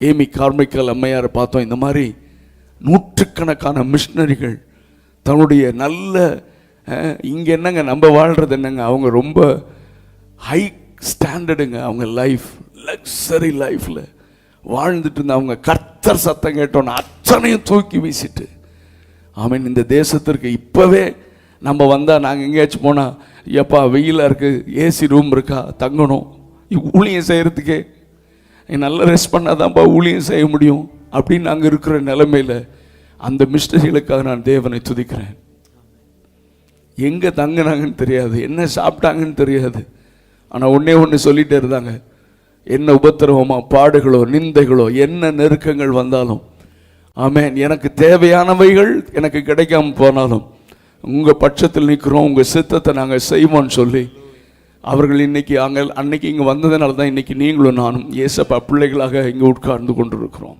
Amy karmical அம்மையாரை பார்த்தோம் இந்த மாதிரி நூற்றுக்கணக்கான மிஷினரிகள் தன்னுடைய நல்ல இங்கே என்னங்க நம்ம வாழ்கிறது என்னங்க அவங்க ரொம்ப ஹை ஸ்டாண்டர்டுங்க அவங்க லைஃப் லக்ஸரி லைஃப்பில் வாழ்ந்துட்டு இருந்த அவங்க கர்த்தர் சத்தம் கேட்டோன்னு அச்சனையும் தூக்கி வீசிட்டு. ஆமீன் இந்த தேசத்திற்கு இப்போவே நம்ம வந்தால் நாங்கள் எங்கேயாச்சும் போனால் எப்பா வெயிலாக இருக்குது ஏசி ரூம் இருக்கா தங்கணும். ஊழியம் செய்கிறதுக்கே நீ நல்லா ரெஸ்ட் பண்ணாதான்ப்பா ஊழியம் செய்ய முடியும் அப்படின்னு நாங்கள் இருக்கிற நிலைமையில் அந்த மிஸ்டரிகளுக்காக நான் தேவனை துதிக்கிறேன். எங்கே தங்கினாங்கன்னு தெரியாது என்ன சாப்பிட்டாங்கன்னு தெரியாது. ஆனால் ஒன்றே ஒன்று சொல்லிகிட்டே இருந்தாங்க. என்ன உபத்திரவமாக பாடுகளோ நிந்தைகளோ என்ன நெருக்கங்கள் வந்தாலும் ஆமேன். எனக்கு தேவையானவைகள் எனக்கு கிடைக்காம போனாலும் உங்கள் பட்சத்தில் நிற்கிறோம் உங்கள் சித்தத்தை நாங்கள் செய்வோம்னு சொல்லி அவர்கள் இன்னைக்கு அங்கே அன்னைக்கு இங்கே வந்ததுனால தான் இன்னைக்கு நீங்களும் நானும் ஏசப்பா பிள்ளைகளாக இங்கே உட்கார்ந்து கொண்டிருக்கிறோம்.